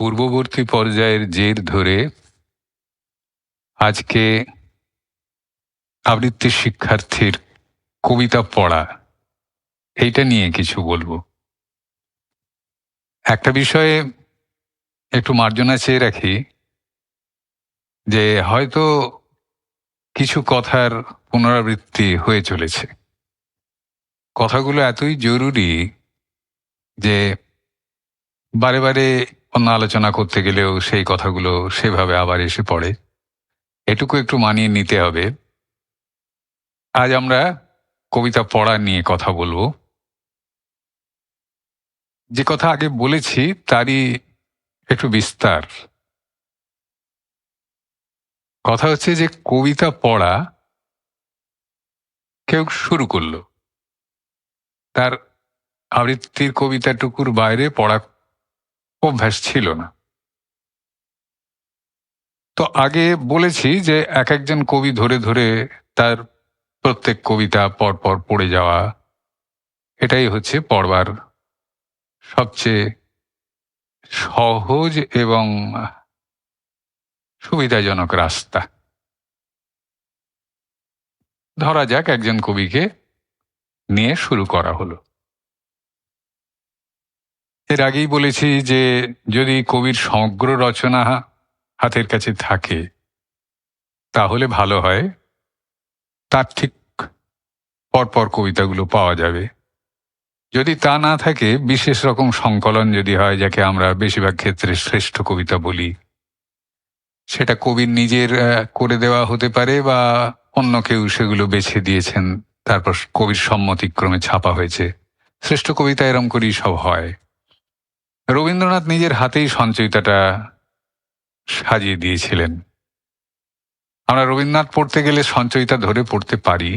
পূর্ববর্তী পর্যায়ের জের ধরে আজকে আবৃত্তি শিক্ষার্থীর কবিতা পড়া, এইটা নিয়ে কিছু বলব। একটা বিষয়ে একটু মার্জনা চেয়ে রাখি যে হয়তো কিছু কথার পুনরাবৃত্তি হয়ে চলেছে। কথাগুলো এতই জরুরি যে বারে বারে অন্য আলোচনা করতে গেলেও সেই কথাগুলো সেভাবে আবার এসে পড়ে। এটুকু একটু মানিয়ে নিতে হবে। আজ আমরা কবিতা পড়া নিয়ে কথা বলব। যে কথা আগে বলেছি, তারই একটু বিস্তার। কথা হচ্ছে যে, কবিতা পড়া কেউ শুরু করল। তার আবৃত্তির কবিতাটুকুর বাইরে পড়া অভ্যাস ছিল না। তো আগে বলেছি যে এক একজন কবি ধরে ধরে তার প্রত্যেক কবিতা পরপর পড়ে যাওয়া, এটাই হচ্ছে পড়বার সবচেয়ে সহজ এবং সুবিধাজনক রাস্তা। ধরা যাক একজন কবিকে নিয়ে শুরু করা হলো। এর আগেই বলেছি যে যদি কবির সমগ্র রচনা হাতের কাছে থাকে, তাহলে ভালো হয়। তার ঠিক পরপর কবিতাগুলো পাওয়া যাবে। যদি তা না থাকে, বিশেষ রকম সংকলন যদি হয়, যাকে আমরা বেশিরভাগ ক্ষেত্রে শ্রেষ্ঠ কবিতা বলি, সেটা কবির নিজের করে দেওয়া হতে পারে বা অন্য কেউ সেগুলো বেছে দিয়েছেন, তারপর কবির সম্মতিক্রমে ছাপা হয়েছে। শ্রেষ্ঠ কবিতা এরম করেই সব হয়। রবীন্দ্রনাথ নিজের হাতেই সঞ্চয়িতাটা সাজিয়ে দিয়েছিলেন। আমরা রবীন্দ্রনাথ পড়তে গেলে সঞ্চয়িতা ধরে পড়তে পারি,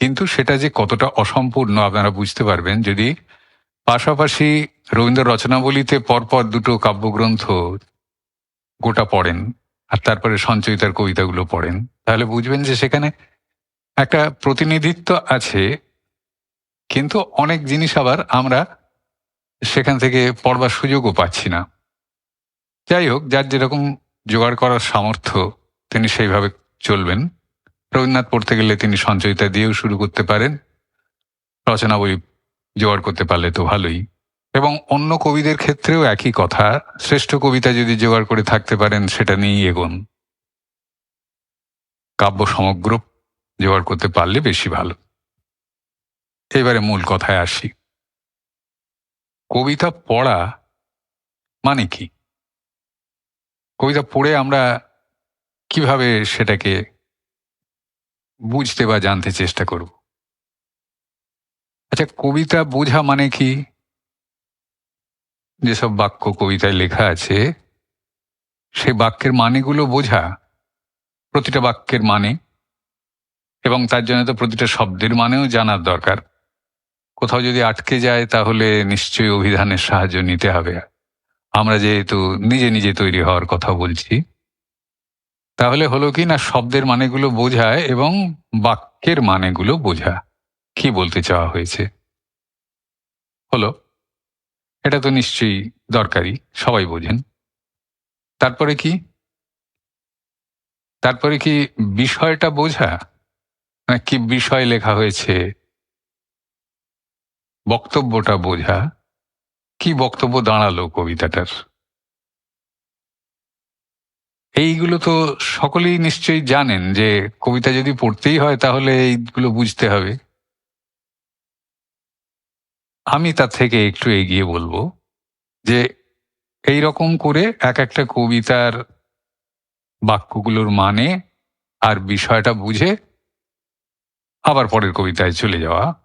কিন্তু সেটা যে কতটা অসম্পূর্ণ আপনারা বুঝতে পারবেন যদি পাশাপাশি রবীন্দ্র রচনাবলিতে পরপর দুটো কাব্যগ্রন্থ গোটা পড়েন আর তারপরে সঞ্চয়িতার কবিতাগুলো পড়েন, তাহলে বুঝবেন যে সেখানে একটা প্রতিনিধিত্ব আছে, কিন্তু অনেক জিনিস আবার আমরা সেখান থেকে পড়বার সুযোগও পাচ্ছি না। যাই হোক, যার যেরকম জোগাড় করার সামর্থ্য, তিনি সেইভাবে চলবেন। রবীন্দ্রনাথ পড়তে গেলে তিনি সঞ্চয়িতা দিয়েও শুরু করতে পারেন। রচনা বই জোগাড় করতে পারলে তো ভালোই। এবং অন্য কবিদের ক্ষেত্রেও একই কথা, শ্রেষ্ঠ কবিতা যদি জোগাড় করে থাকতে পারেন, সেটা নিয়েই এগোন। কাব্য সমগ্র জোগাড় করতে পারলে বেশি ভালো। এবারে মূল কথায় আসি। কবিতা পড়া মানে কি? কবিতা পড়ে আমরা কীভাবে সেটাকে বুঝতে বা জানতে চেষ্টা করব? আচ্ছা কবিতা বোঝা মানে কি? যেসব বাক্য কবিতায় লেখা আছে সেই বাক্যের মানেগুলো বোঝা প্রতিটা বাক্যের মানে এবং তার জন্য তো প্রতিটা শব্দের মানেও জানার দরকার। কোথাও যদি আটকে যায়, তাহলে নিশ্চয়ই অভিধানের সাহায্য নিতে হবে। আমরা যেহেতু নিজে নিজে তৈরি হওয়ার কথা বলছি, তাহলে হলো কি না, শব্দের মানেগুলো বোঝায় এবং বাক্যের মানেগুলো বোঝা কি বলতে চাওয়া হয়েছে? হলো, এটা তো নিশ্চয়ই দরকারি, সবাই বোঝেন। তারপরে কি? তারপরে কি বিষয়টা বোঝা? মানে কি বিষয় লেখা হয়েছে? বক্তব্যটা বোঝা। কি বক্তব্য দাঁড়াল কবিতাটার? এইগুলো তো সকলেই নিশ্চয়ই জানেন যে কবিতা যদি পড়তেই হয় তাহলে এইগুলো বুঝতে হবে। আমি তার থেকে একটু এগিয়ে বলব যে এই রকম করে এক একটা কবিতার বাক্যগুলোর মানে আর বিষয়টা বুঝে আবার পরের কবিতায় চলে যাওয়া।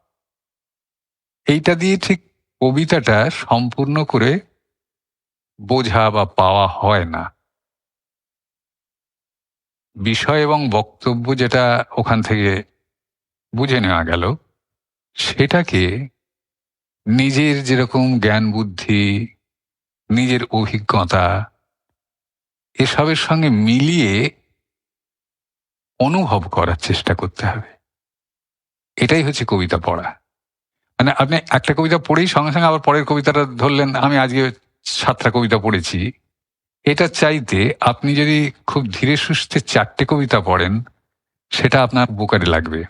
এইটা দিয়ে ঠিক কবিতাটা সম্পূর্ণ করে বোঝা বা পাওয়া হয় না। বিষয় এবং বক্তব্য যেটা ওখান থেকে বুঝে নেওয়া গেল, সেটাকে নিজের যেরকম জ্ঞান বুদ্ধি, নিজের অভিজ্ঞতা, এসবের সঙ্গে মিলিয়ে অনুভব করার চেষ্টা করতে হবে। এটাই হচ্ছে কবিতা পড়া। মানে আপনি একটা কবিতা পড়েই সঙ্গে সঙ্গে আবার পরের কবিতাটা ধরলেন, আমি আজকে সাতটা কবিতা পড়েছি। এটা চাইতে আপনি যদি খুব ধীরে সুস্থে চারটে কবিতা পড়েন, সেটা আপনার উপকারে লাগবে।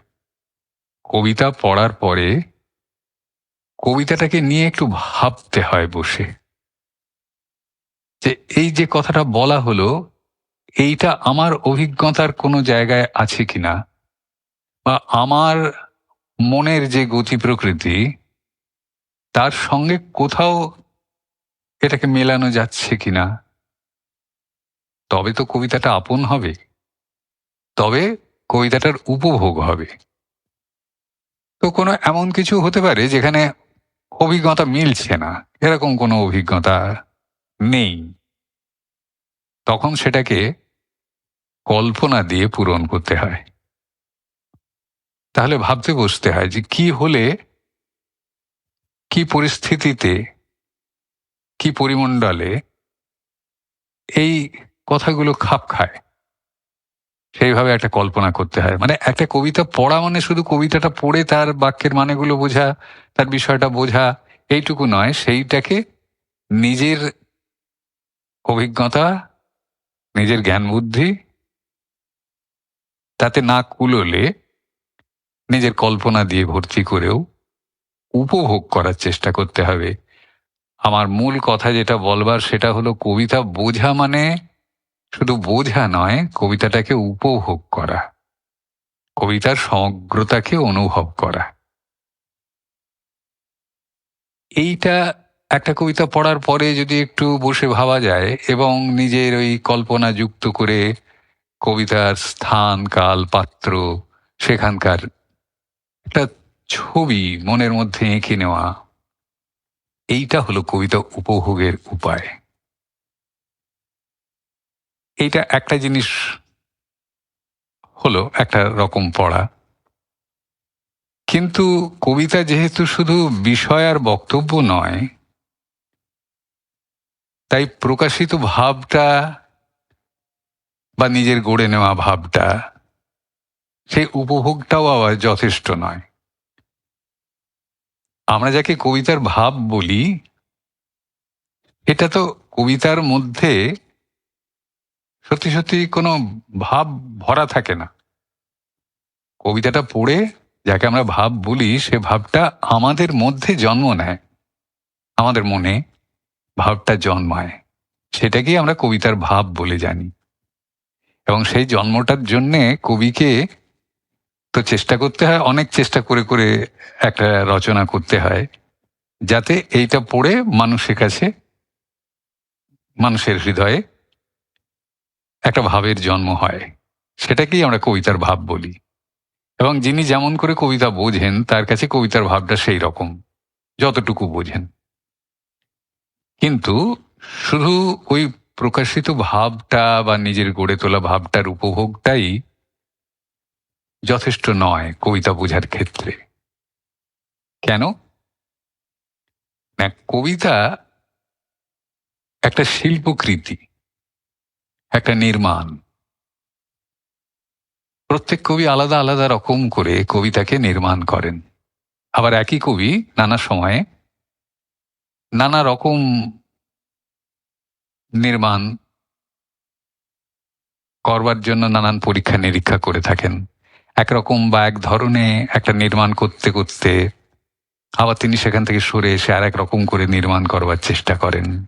কবিতা পড়ার পরে কবিতাটাকে নিয়ে একটু ভাবতে হয় বসে। যে এই যে কথাটা বলা হলো, এইটা আমার অভিজ্ঞতার কোনো জায়গায় আছে কিনা? বা আমার মনের যে গতি প্রকৃতি, তার সঙ্গে কোথাও এটাকে মেলানো যাচ্ছে কিনা? তবে তো কবিতাটা আপন হবে। তবে কবিতাটার উপভোগ হবে। তো কোনো এমন কিছু হতে পারে যেখানে অভিজ্ঞতা মিলছে না? এরকম কোনো অভিজ্ঞতা নেই। তখন সেটাকে কল্পনা দিয়ে পূরণ করতে হয়। তাহলে ভাবতে বসতে হয় যে কি হলে কি পরিস্থিতিতে, কি পরিমণ্ডলে এই কথাগুলো খাপ খায়। সেইভাবে একটা কল্পনা করতে হয়। মানে একটা কবিতা পড়া মানে শুধু কবিতাটা পড়ে তার বাক্যের মানেগুলো বোঝা, তার বিষয়টা বোঝা, এইটুকু নয়। সেইটাকে নিজের অভিজ্ঞতা, নিজের জ্ঞান বুদ্ধি তাতে না কুলোলে নিজের কল্পনা দিয়ে ভর্তি করেও উপভোগ করার চেষ্টা করতে হবে। আমার মূল কথা যেটা বলবার সেটা হলো, কবিতা বোঝা মানে শুধু বোঝা নয়, কবিতাটাকে উপভোগ করা। কবিতার সমগ্রতাকে অনুভব করা। এইটা একটা কবিতা পড়ার পরে যদি একটু বসে ভাবা যায় এবং নিজের ওই কল্পনা যুক্ত করে কবিতার স্থান, কাল, পাত্র, সেখানকার একটা ছবি মনের মধ্যে এঁকে নেওয়া, এইটা হলো কবিতা উপভোগের উপায়। এইটা একটা জিনিস হলো একটা রকম পড়া। কিন্তু কবিতা যেহেতু শুধু বিষয় আর বক্তব্য নয়, তাই প্রকাশিত ভাবটা বা নিজের গড়ে নেওয়া ভাবটা সেই উপভোগটাও আবার যথেষ্ট নয়। আমরা যাকে কবিতার ভাব বলি, এটা তো কবিতার মধ্যে সত্যি সত্যি কোনো ভাব ভরা থাকে না। কবিতাটা পড়ে যাকে আমরা ভাব বলি, সে ভাবটা আমাদের মধ্যে জন্ম নেয়। আমাদের মনে ভাবটা জন্মায়। সেটাকেই আমরা কবিতার ভাব বলে জানি। এবং সেই জন্মটার জন্যে কবিকে তো চেষ্টা করতে হয়, অনেক চেষ্টা করে করে একটা রচনা করতে হয়, যাতে এইটা পড়ে মানুষের কাছে, মানুষের হৃদয়ে একটা ভাবের জন্ম হয়। সেটাকেই আমরা কবিতার ভাব বলি। এবং যিনি যেমন করে কবিতা বোঝেন, তার কাছে কবিতার ভাবটা সেই রকম, যতটুকু বোঝেন। কিন্তু শুধু ওই প্রকাশিত ভাবটা বা নিজের গড়ে তোলা ভাবটার উপভোগটাই যথেষ্ট নয় কবিতা বোঝার ক্ষেত্রে। কেন? না, কবিতা একটা শিল্পকৃতি, একটা নির্মাণ। প্রত্যেক কবি আলাদা আলাদা রকম করে কবিতাকে নির্মাণ করেন। আবার একই কবি নানা সময়ে নানা রকম নির্মাণ করবার জন্য নানান পরীক্ষা নিরীক্ষা করে থাকেন। একরকম বা এক ধরনে একটা নির্মাণ করতে করতে আবার তিনি সেখান থেকে সরে এসে আর এক রকম করে নির্মাণ করবার চেষ্টা করেন।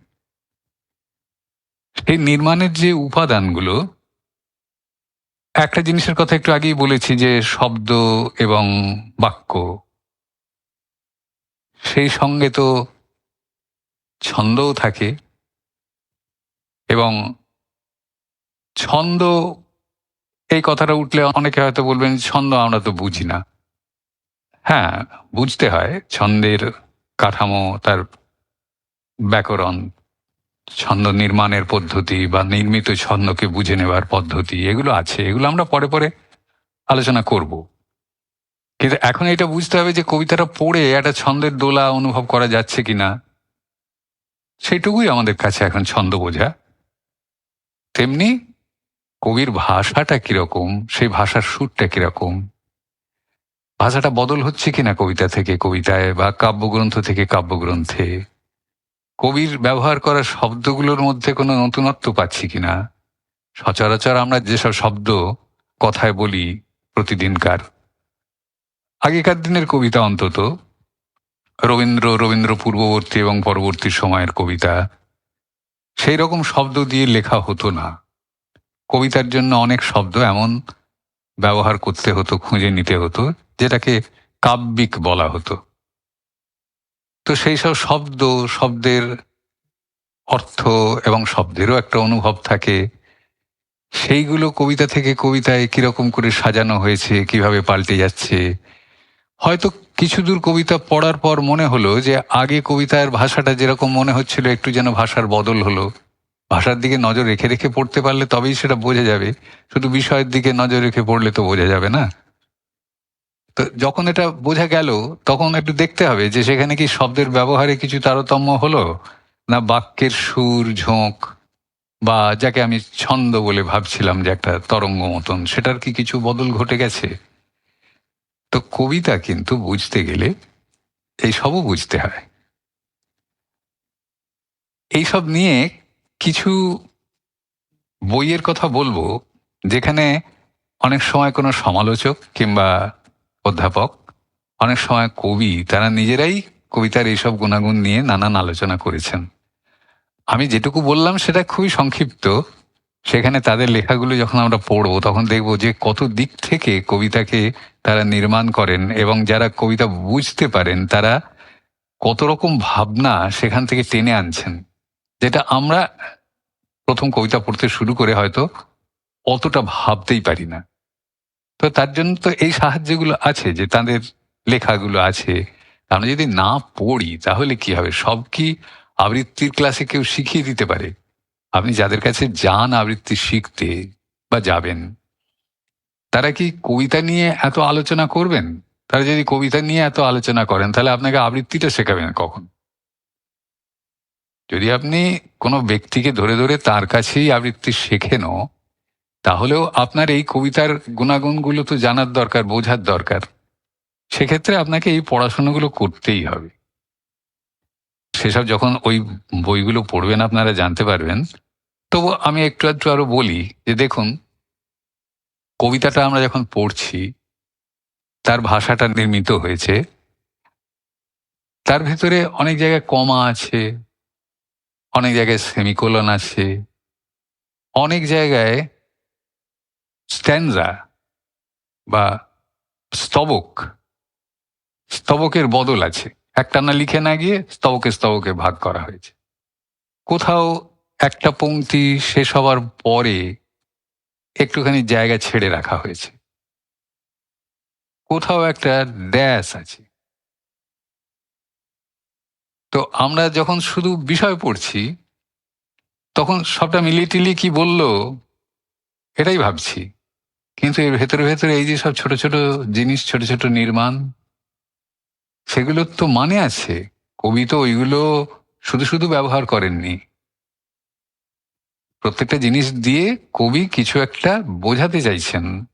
এই নির্মাণের যে উপাদানগুলো, একটা জিনিসের কথা একটু আগেই বলেছি যে শব্দ এবং বাক্য, সেই সঙ্গে তো ছন্দও থাকে এবং ছন্দ এই কথাটা উঠলে অনেকে হয়তো বলবেন, ছন্দ আমরা তো বুঝি না। হ্যাঁ বুঝতে হয়। ছন্দের কাঠামো তার ব্যাকরণ, ছন্দ নির্মাণের পদ্ধতি বা নির্মিত ছন্দকে বুঝে নেবার পদ্ধতি, এগুলো আছে। এগুলো আমরা পরে পরে আলোচনা করব। কিন্তু এখন এটা বুঝতে হবে যে কবিতাটা পড়ে একটা ছন্দের দোলা অনুভব করা যাচ্ছে কিনা। সেটুকুই আমাদের কাছে এখন ছন্দ বোঝা। তেমনি কবির ভাষাটা কীরকম, সেই ভাষার সুরটা কীরকম? ভাষাটা বদল হচ্ছে কিনা কবিতা থেকে, কবিতায় বা কাব্যগ্রন্থ থেকে, কাব্যগ্রন্থে? কবির ব্যবহার করা শব্দগুলোর মধ্যে কোনো নতুনত্ব পাচ্ছি কিনা? সচরাচর আমরা যেসব শব্দ কথায় বলি প্রতিদিনকার, আগেকার দিনের কবিতা অন্তত, রবীন্দ্র রবীন্দ্র পূর্ববর্তী এবং পরবর্তী সময়ের কবিতা সেই রকম শব্দ দিয়ে লেখা হতো না। কবিতার জন্য অনেক শব্দ এমন ব্যবহার করতে হতো, খুঁজে নিতে হতো, যেটাকে কাব্যিক বলা হতো। তো সেই সব শব্দ, শব্দের অর্থ এবং শব্দেরও একটা অনুভব থাকে। সেইগুলো কবিতা থেকে কবিতায় কীরকম করে সাজানো হয়েছে, কীভাবে পাল্টে যাচ্ছে। হয়তো কিছু দূর কবিতা পড়ার পর মনে হলো যে আগে কবিতার ভাষাটা যেরকম মনে হচ্ছিল, একটু যেন ভাষার বদল হলো। ভাষার দিকে নজর রেখে রেখে পড়তে পারলে তবেই সেটা বোঝা যাবে। শুধু বিষয়ের দিকে নজর রেখে পড়লে তো বোঝা যাবে না। তো যখন এটা বোঝা গেল, তখন একটু দেখতে হবে যে সেখানে কি শব্দের ব্যবহারে কিছু তারতম্য হলো? না বাক্যের সুর, ঝোঁক, বা যাকে আমি ছন্দ বলে ভাবছিলাম যে একটা তরঙ্গ মতন, সেটার কি কিছু বদল ঘটে গেছে? তো কবিতা কিন্তু বুঝতে গেলে এই সবও বুঝতে হয়। এইসব নিয়ে কিছু বইয়ের কথা বলব, যেখানে অনেক সময় কোনো সমালোচক কিংবা অধ্যাপক, অনেক সময় কবি, তারা নিজেরাই কবিতার এইসব গুণাগুণ নিয়ে নানান আলোচনা করেছেন। আমি যেটুকু বললাম সেটা খুবই সংক্ষিপ্ত। সেখানে তাদের লেখাগুলো যখন আমরা পড়ব, তখন দেখব যে কত দিক থেকে কবিতাকে তারা নির্মাণ করেন এবং যারা কবিতা বুঝতে পারেন, তারা কত রকম ভাবনা সেখান থেকে টেনে আনছেন। যেটা আমরা প্রথম কবিতা পড়তে শুরু করে হয়তো অতটা ভাবতেই পারি না। তো তার জন্য তো এই সাহায্যগুলো আছে যে তাদের লেখাগুলো আছে। আমরা যদি না পড়ি তাহলে কি হবে? সব কি আবৃত্তির ক্লাসে কেউ শিখিয়ে দিতে পারে? আপনি যাদের কাছে যান আবৃত্তি শিখতে বা যাবেন, তারা কি কবিতা নিয়ে এত আলোচনা করবেন? তারা যদি কবিতা নিয়ে এত আলোচনা করেন তাহলে আপনাকে আবৃত্তিটা শেখাবেন কখন? যদি আপনি কোনো ব্যক্তিকে ধরে ধরে তার কাছেই আবৃত্তি শেখেনও তাহলেও আপনার এই কবিতার গুণাগুণগুলো তো জানার দরকার, বোঝার দরকার। সেক্ষেত্রে আপনাকে এই পড়াশোনাগুলো করতেই হবে। সেসব যখন ওই বইগুলো পড়বেন আপনারা জানতে পারবেন। তবু আমি একটু একটু আরও বলি যে দেখুন, কবিতাটা আমরা যখন পড়ছি, তার ভাষাটা নির্মিত হয়েছে। তার ভেতরে অনেক জায়গায় কমা আছে অনেক জায়গায় সেমিকোলন আছে। অনেক জায়গায় স্ট্যান্ডা বা স্তবক, স্তবকের বদল আছে। একটানা লিখে না গিয়ে স্তবকে স্তবকে ভাগ করা হয়েছে। কোথাও একটা পংক্তি শেষ হওয়ার পরে একটুখানি জায়গা ছেড়ে রাখা হয়েছে। কোথাও একটা ড্যাশ আছে। তো আমরা যখন শুধু বিষয় পড়ছি, তখন সবটা মিলিয়ে টিলিয়ে কি বলল, এটাই ভাবছি। কিন্তু এর ভেতরে ভেতরে এই যে সব ছোট ছোট জিনিস, ছোট ছোট নির্মাণ সেগুলোর তো মানে আছে। কবি তো ওইগুলো শুধু শুধু ব্যবহার করেননি। প্রত্যেকটা জিনিস দিয়ে কবি কিছু একটা বোঝাতে চাইছেন।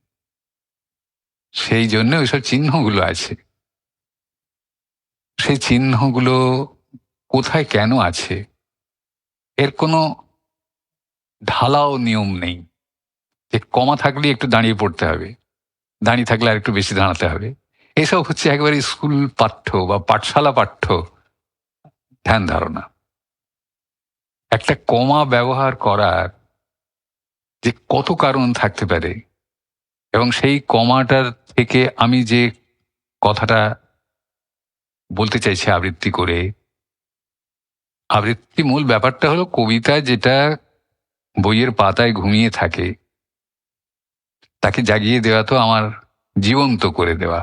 সেই জন্য ওইসব চিহ্নগুলো আছে। সেই চিহ্নগুলো কোথায় কেন আছে? এর কোনো ঢালাও নিয়ম নেই। যে কমা থাকলে একটু দাঁড়িয়ে পড়তে হবে, দাঁড়িয়ে থাকলে আর একটু বেশি দাঁড়াতে হবে। এসব হচ্ছে একেবারে স্কুল পাঠ্য বা পাঠশালা পাঠ্য ধ্যান ধারণা। একটা কমা ব্যবহার করার যে কত কারণ থাকতে পারে এবং সেই কমাটার থেকে আমি যে কথাটা বলতে চাইছি আবৃত্তি করে আবৃত্তি মূল ব্যাপারটা হলো কবিতা যেটা বইয়ের পাতায় ঘুমিয়ে থাকে, তাকে জাগিয়ে দেওয়া তো আমার জীবন্ত করে দেওয়া।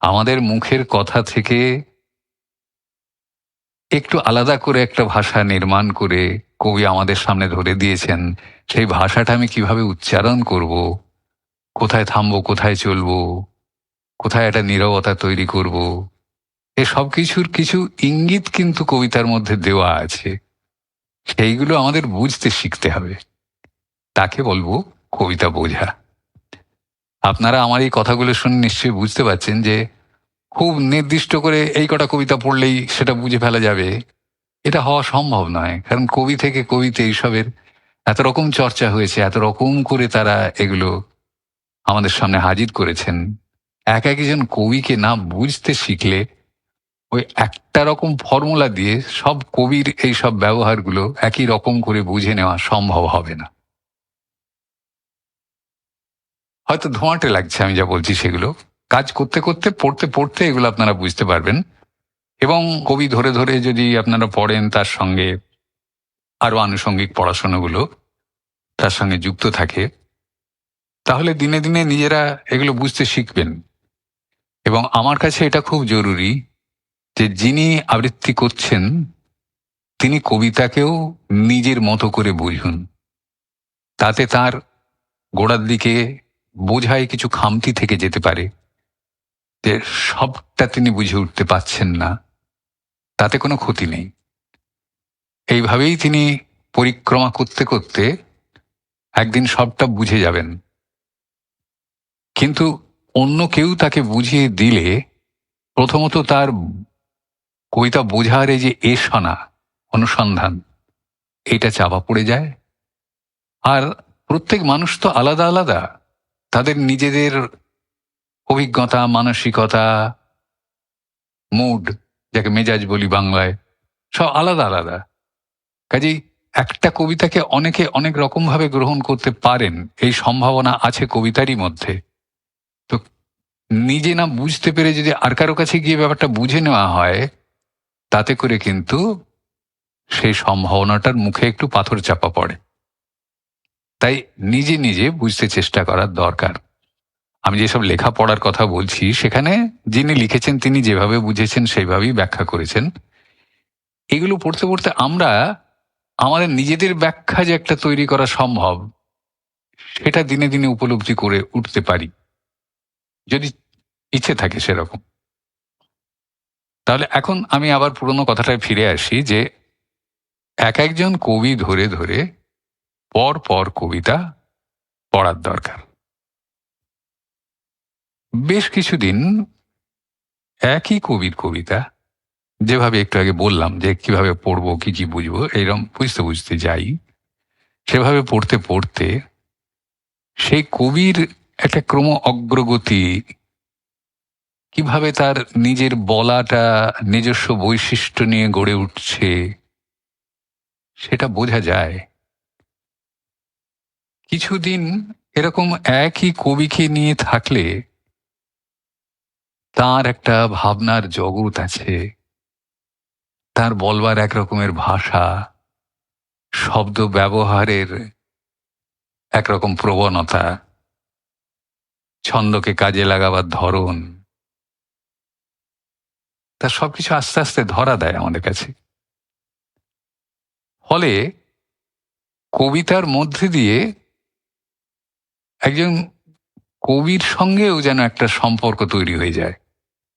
আমাদের মুখের কথা থেকে একটু আলাদা করে একটা ভাষা নির্মাণ করে কবি আমাদের সামনে ধরে দিয়েছেন, সেই ভাষাটা আমি কীভাবে উচ্চারণ করব, কোথায় থামবো, কোথায় চলবো, কোথায় একটা নীরবতা তৈরি করব এ সব কিছুর কিছু ইঙ্গিত কিন্তু কবিতার মধ্যে দেওয়া আছে। সেইগুলো আমাদের বুঝতে শিখতে হবে। তাকে বলব কবিতা বোঝা। আপনারা আমার এই কথাগুলো শুনে নিশ্চয়ই বুঝতে পারছেন যে খুব নির্দিষ্ট করে এই কটা কবিতা পড়লেই সেটা বুঝে ফেলা যাবে। এটা হওয়া সম্ভব নয়, কারণ কবি থেকে কবিতে এইসবের এত রকম চর্চা হয়েছে, এত রকম করে তারা এগুলো আমাদের সামনে হাজির করেছেন। এক একজন কবিকে না বুঝতে শিখলে ওই একটা রকম ফর্মুলা দিয়ে সব কবির এই সব ব্যবহারগুলো একই রকম করে বুঝে নেওয়া সম্ভব হবে না। হয়তো ধোঁয়াটে লাগছে আমি যা বলছি সেগুলো। কাজ করতে করতে, পড়তে পড়তে এগুলো আপনারা বুঝতে পারবেন। এবং কবি ধরে ধরে যদি আপনারা পড়েন তার সঙ্গে আরও আনুষঙ্গিক পড়াশোনাগুলো তার সঙ্গে যুক্ত থাকে, তাহলে দিনে দিনে নিজেরা এগুলো বুঝতে শিখবেন। এবং আমার কাছে এটা খুব জরুরি যে যিনি আবৃত্তি করছেন, তিনি কবিতাকেও নিজের মতো করে বুঝুন। তাতে তার গোড়ার দিকে বোঝায় কিছু খামতি থেকে যেতে পারে যে সবটা তিনি বুঝে উঠতে পাচ্ছেন না। তাতে কোনো ক্ষতি নেই। এইভাবেই তিনি পরিক্রমা করতে করতে একদিন সবটা বুঝে যাবেন। কিন্তু অন্য কেউ তাকে বুঝিয়ে দিলে প্রথমত তার কবিতা বোঝার এই যে এসনা অনুসন্ধান, এটা চাপা পড়ে যায়। আর প্রত্যেক মানুষ তো আলাদা আলাদা। তাদের নিজেদের অভিজ্ঞতা, মানসিকতা, মুড, যাকে মেজাজ বলি বাংলায়, সব আলাদা আলাদা। কাজেই একটা কবিতাকে অনেকে অনেক রকম ভাবে গ্রহণ করতে পারেন, এই সম্ভাবনা আছে কবিতারই মধ্যে। তো নিজে না বুঝতে পেরে যদি আর কারও কাছে গিয়ে ব্যাপারটা বুঝে নেওয়া হয় তাতে করে কিন্তু সেই সম্ভাবনাটার মুখে একটু পাথর চাপা পড়ে। তাই নিজে নিজে বুঝতে চেষ্টা করার দরকার। আমি যেসব লেখা পড়ার কথা বলছি, সেখানে যিনি লিখেছেন, তিনি যেভাবে বুঝেছেন, সেইভাবেই ব্যাখ্যা করেছেন। এগুলো পড়তে পড়তে আমরা আমাদের নিজেদের ব্যাখ্যা যে একটা তৈরি করা সম্ভব, সেটা দিনে দিনে উপলব্ধি করে উঠতে পারি। যদি ইচ্ছে থাকে সেরকম। তাহলে এখন আমি আবার পুরনো কথাটায় ফিরে আসি যে এক একজন কবি ধরে ধরে পর পর কবিতা পড়ার দরকার। বেশ কিছুদিন একই কবির কবিতা যেভাবে একটু আগে বললাম যে কীভাবে পড়ব, কি কি বুঝব এইরকম বুঝতে বুঝতে যাই, সেভাবে পড়তে পড়তে সেই কবির একটা ক্রম অগ্রগতি কীভাবে তার নিজের বলাটা, নিজস্ব বৈশিষ্ট্য নিয়ে গড়ে উঠছে, সেটা বোঝা যায়। কিছুদিন এরকম একই কবিকে নিয়ে থাকলে তার একটা ভাবনার জগৎ আছে। তার বলবার এক রকমের ভাষা, শব্দ ব্যবহারের একরকম প্রবণতা, ছন্দকে কাজে লাগাবার ধরন। তা সবকিছু আস্তে আস্তে ধরা দেয় আমাদের কাছে। ফলে কবিতার মধ্যে দিয়ে একজন কবির সঙ্গেও যেন একটা সম্পর্ক তৈরি হয়ে যায়।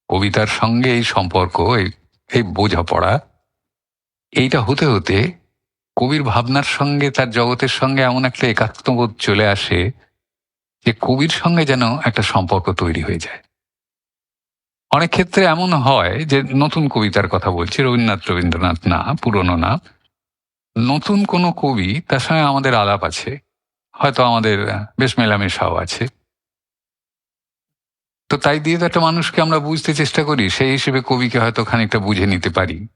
কবিতার সঙ্গে এই সম্পর্ক, এই বোঝাপড়া, এইটা হতে হতে কবির ভাবনার সঙ্গে, তার জগতের সঙ্গে এমন একটা একাত্মবোধ চলে আসে যে কবির সঙ্গে যেন একটা সম্পর্ক তৈরি হয়ে যায়। অনেক ক্ষেত্রে এমন হয় যে নতুন কবিতার কথা বলছি, রবীন্দ্রনাথ রবীন্দ্রনাথ না, পুরনো না। নতুন কোনো কবি তার সঙ্গে আমাদের আলাপ আছে, হয়তো আমাদের বেশ মেলামেশাও আছে। তো তাই দিয়ে তো একটা মানুষকে আমরা বুঝতে চেষ্টা করি, সেই হিসেবে কবিকে হয়তো খানিকটা বুঝে নিতে পারি।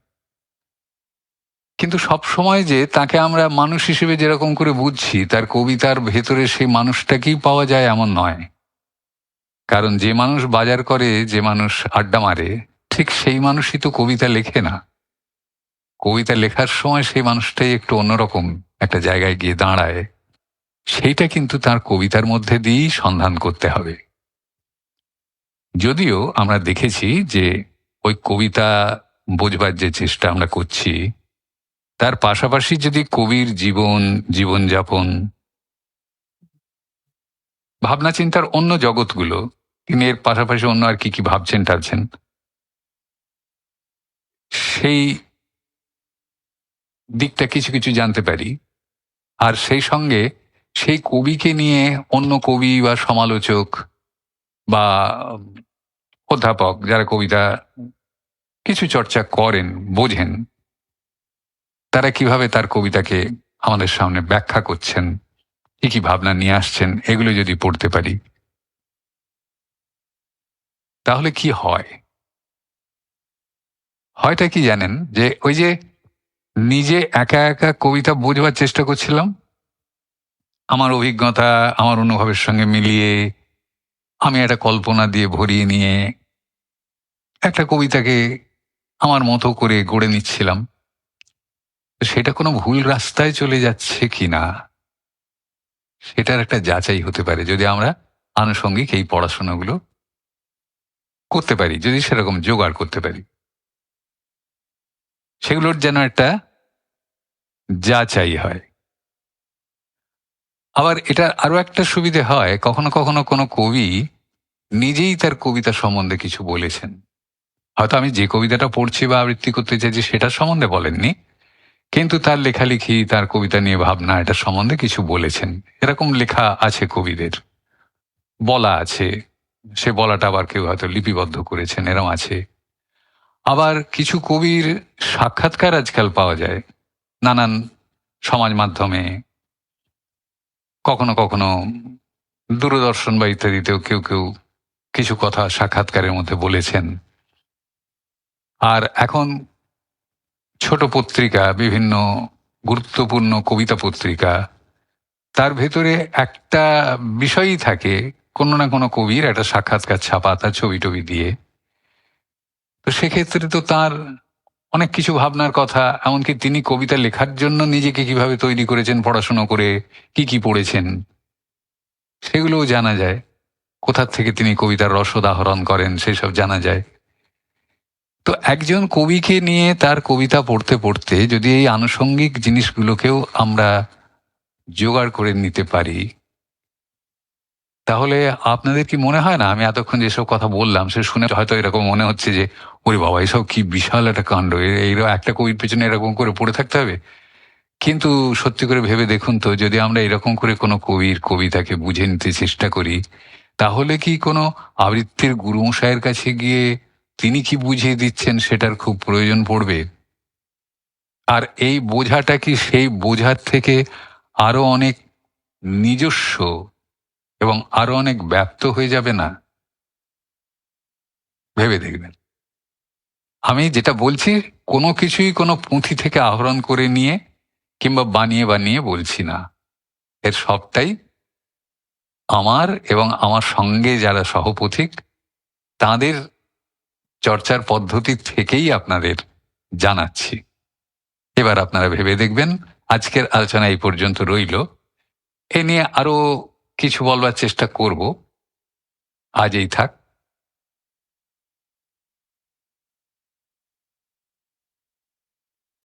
কিন্তু সব সময় যে তাকে আমরা মানুষ হিসেবে যেরকম করে বুঝছি, তার কবিতার ভেতরে সেই মানুষটাকেই পাওয়া যায় এমন নয়। কারণ যে মানুষ বাজার করে, যে মানুষ আড্ডা মারে, ঠিক সেই মানুষই তো কবিতা লেখে না। কবিতা লেখার সময় সেই মানুষটাই একটু অন্যরকম একটা জায়গায় গিয়ে দাঁড়ায়। সেইটা কিন্তু তার কবিতার মধ্যে দিয়েই সন্ধান করতে হবে। যদিও আমরা দেখেছি যে ওই কবিতা বোঝবার যে চেষ্টা আমরা করছি, তার পাশাপাশি যদি কবির জীবন, জীবনযাপন ভাবনা চিন্তার অন্য জগৎগুলো তিনি এর পাশাপাশি অন্য আর কি কি ভাবছেন টাবছেন সেই দিকটা কিছু কিছু জানতে পারি। আর সেই সঙ্গে সেই কবিকে নিয়ে অন্য কবি বা সমালোচক বা অধ্যাপক যারা কবিতা কিছু চর্চা করেন, বোঝেন, তারা কীভাবে তার কবিতাকে আমাদের সামনে ব্যাখ্যা করছেন, কি কি ভাবনা নিয়ে আসছেন, এগুলো যদি পড়তে পারি। তাহলে কি হয়? হয়টা কি জানেন যে ওই যে নিজে একা একা কবিতা বোঝবার চেষ্টা করছিলাম? আমার অভিজ্ঞতা, আমার অনুভবের সঙ্গে মিলিয়ে আমি একটা কল্পনা দিয়ে ভরিয়ে নিয়ে একটা কবিতাকে আমার মতো করে গড়ে নিচ্ছিলাম। সেটা কোনো ভুল রাস্তায় চলে যাচ্ছে কি না? সেটার একটা যাচাই হতে পারে যদি আমরা আনুষঙ্গিক এই পড়াশোনাগুলো করতে পারি, যদি সেরকম জোগাড় করতে পারি। সেগুলোর যেন একটা যা চাই হয়। আবার এটা আরও একটা সুবিধে হয়, কখনো কখনো কোনো কবি নিজেই তার কবিতা সম্বন্ধে কিছু বলেছেন। হয়তো আমি যে কবিতাটা পড়ছি বা আবৃত্তি করতে চাইছি সেটা সম্বন্ধে বলেননি, কিন্তু তার লেখালেখি, তার কবিতা নিয়ে ভাবনা, এটা সম্বন্ধে কিছু বলেছেন। এরকম লেখা আছে কবিদের, বলা আছে। সে বলাটা আবার কেউ হয়তো লিপিবদ্ধ করেছেন, এরম আছে। আবার কিছু কবির সাক্ষাৎকার আজকাল পাওয়া যায়, নানান সমাজ মাধ্যমে। কখনো কখনো দূরদর্শন বা ইত্যাদিতেও কেউ কেউ কিছু কথা সাক্ষাৎকারের মধ্যে বলেছেন। আর এখন ছোট পত্রিকা, বিভিন্ন গুরুত্বপূর্ণ কবিতা পত্রিকা, তার ভেতরে একটা বিষয়ই থাকে কোনো না কোনো কবির একটা সাক্ষাৎকার ছাপা তার ছবি টবি দিয়ে। তো সেক্ষেত্রে তো তার অনেক কিছু ভাবনার কথা, এমনকি তিনি কবিতা লেখার জন্য নিজেকে কীভাবে তৈরি করেছেন, পড়াশুনো করে কি কি পড়েছেন, সেগুলোও জানা যায়। কোথার থেকে তিনি কবিতার রসদ আহরণ করেন, সেসব জানা যায়। তো একজন কবিকে নিয়ে তার কবিতা পড়তে পড়তে যদি এই আনুষঙ্গিক জিনিসগুলোকেও আমরা জোগাড় করে নিতে পারি তাহলে আপনাদের কি মনে হয় না? আমি এতক্ষণ যেসব কথা বললাম, সে শুনে হয়তো এরকম মনে হচ্ছে যে, ওরে বাবা, এসব কি বিশাল একটা কাণ্ড। এ- এইরকম একটা কবির পেছনে এরকম করে পড়ে থাকতে হবে? কিন্তু সত্যি করে ভেবে দেখুন তো, যদি আমরা এরকম করে কোনো কবির কবিতাকে বুঝে নিতে চেষ্টা করি, তাহলে কি কোনো আবৃত্তির গুরুমশাইয়ের কাছে গিয়ে তিনি কি বুঝিয়ে দিচ্ছেন সেটার খুব প্রয়োজন পড়বে? আর এই বোঝাটা কি সেই বোঝার থেকে আরও অনেক নিজস্ব এবং আরও অনেক ব্যপ্ত হয়ে যাবে না। ভেবে দেখবেন। আমি যেটা বলছি, কোনো কিছুই কোনো পুঁথি থেকে আহরণ করে নিয়ে কিংবা বানিয়ে বানিয়ে বলছি না। এর সবটাই আমার এবং আমার সঙ্গে যারা সহপথিক, তাদের চর্চার পদ্ধতি থেকেই আপনাদের জানাচ্ছি। এবার আপনারা ভেবে দেখবেন, আজকের আলোচনা এই পর্যন্ত রইল। এ নিয়ে আরও কিছু বলবার চেষ্টা করব। আজ এই থাক।